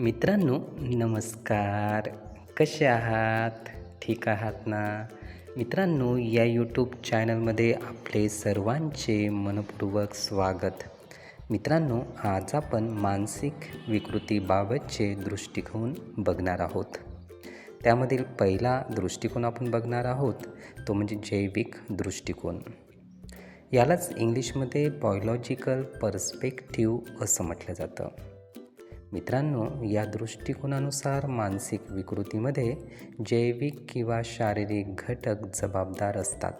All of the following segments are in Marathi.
मित्रांनो नमस्कार. कसे आहात? ठीक आहात ना? मित्रांनो या यूट्यूब चॅनलमध्ये आपले सर्वांचे मनपूर्वक स्वागत. मित्रांनो आज आपण मानसिक विकृतीबाबतचे दृष्टिकोन बघणार आहोत. त्यामधील पहिला दृष्टिकोन आपण बघणार आहोत तो म्हणजे जैविक दृष्टिकोन. यालाच इंग्लिशमध्ये बायोलॉजिकल पर्स्पेक्टिव्ह असं म्हटलं जातं. मित्रांनो या दृष्टिकोनानुसार मानसिक विकृतीमध्ये जैविक किंवा शारीरिक घटक जबाबदार असतात.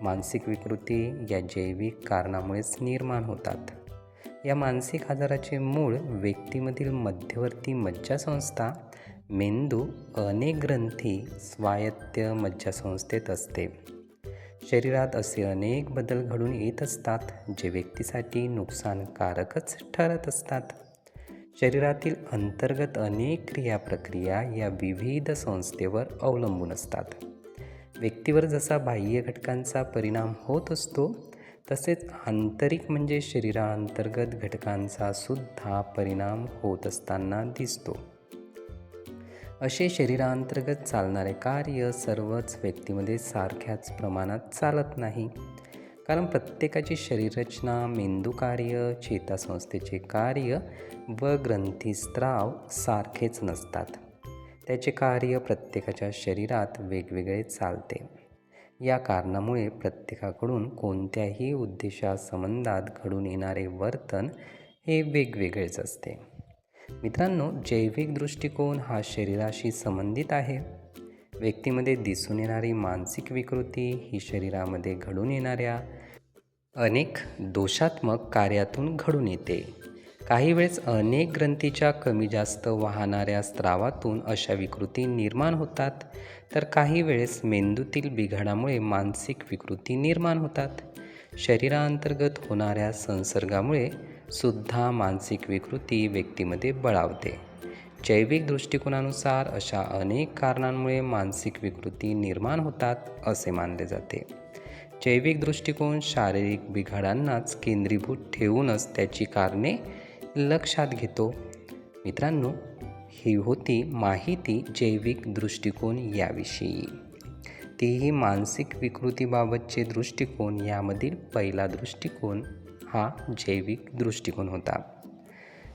मानसिक विकृती या जैविक कारणामुळेच निर्माण होतात. या मानसिक आजाराचे मूळ व्यक्तीमधील मध्यवर्ती मज्जासंस्था मेंदू अनेक ग्रंथी स्वायत्त मज्जासंस्थेत असते. शरीरात असे अनेक बदल घडून येत असतात जे व्यक्तीसाठी नुकसानकारकच ठरत असतात. शरीरातील अंतर्गत अनेक क्रियाप्रक्रिया या विविध संस्थेवर अवलंबून असतात. व्यक्तीवर जसा बाह्य घटकांचा परिणाम होत असतो तसेच आंतरिक म्हणजे शरीराअंतर्गत घटकांचा सुद्धा परिणाम होत असताना दिसतो. असे शरीराअंतर्गत चालणारे कार्य सर्वच व्यक्तीमध्ये सारख्याच प्रमाणात चालत नाही. कारण प्रत्येकाची शरीररचना मेंदू कार्य चेतासंस्थेचे कार्य व ग्रंथीस्त्राव सारखेच नसतात. त्याचे कार्य प्रत्येकाच्या शरीरात वेगवेगळे चालते. या कारणामुळे प्रत्येकाकडून कोणत्याही उद्देशासंबंधात घडून येणारे वर्तन हे वेगवेगळेच असते. मित्रांनो जैविक दृष्टिकोन हा शरीराशी संबंधित आहे. व्यक्तीमध्ये दिसून येणारी मानसिक विकृती ही शरीरामध्ये घडून येणाऱ्या अनेक दोषात्मक कार्यातून घडून येते. काही वेळेस अनेक ग्रंथीच्या कमी जास्त वाहणाऱ्या स्त्रावातून अशा विकृती निर्माण होतात तर काही वेळेस मेंदूतील बिघाडामुळे मानसिक विकृती निर्माण होतात. शरीराअंतर्गत होणाऱ्या संसर्गामुळे सुद्धा मानसिक विकृती व्यक्तीमध्ये बळावते. जैविक दृष्टिकोनानुसार अशा अनेक कारणांमुळे मानसिक विकृती निर्माण होतात असे मानले जाते. जैविक दृष्टिकोन शारीरिक बिघाडांनाच केंद्रीभूत ठेवूनच त्याची कारणे लक्षात घेतो. मित्रांनो ही होती माहिती जैविक दृष्टिकोन याविषयी. तीही मानसिक विकृतीबाबतचे दृष्टिकोन यामधील पहिला दृष्टिकोन हा जैविक दृष्टिकोन होता.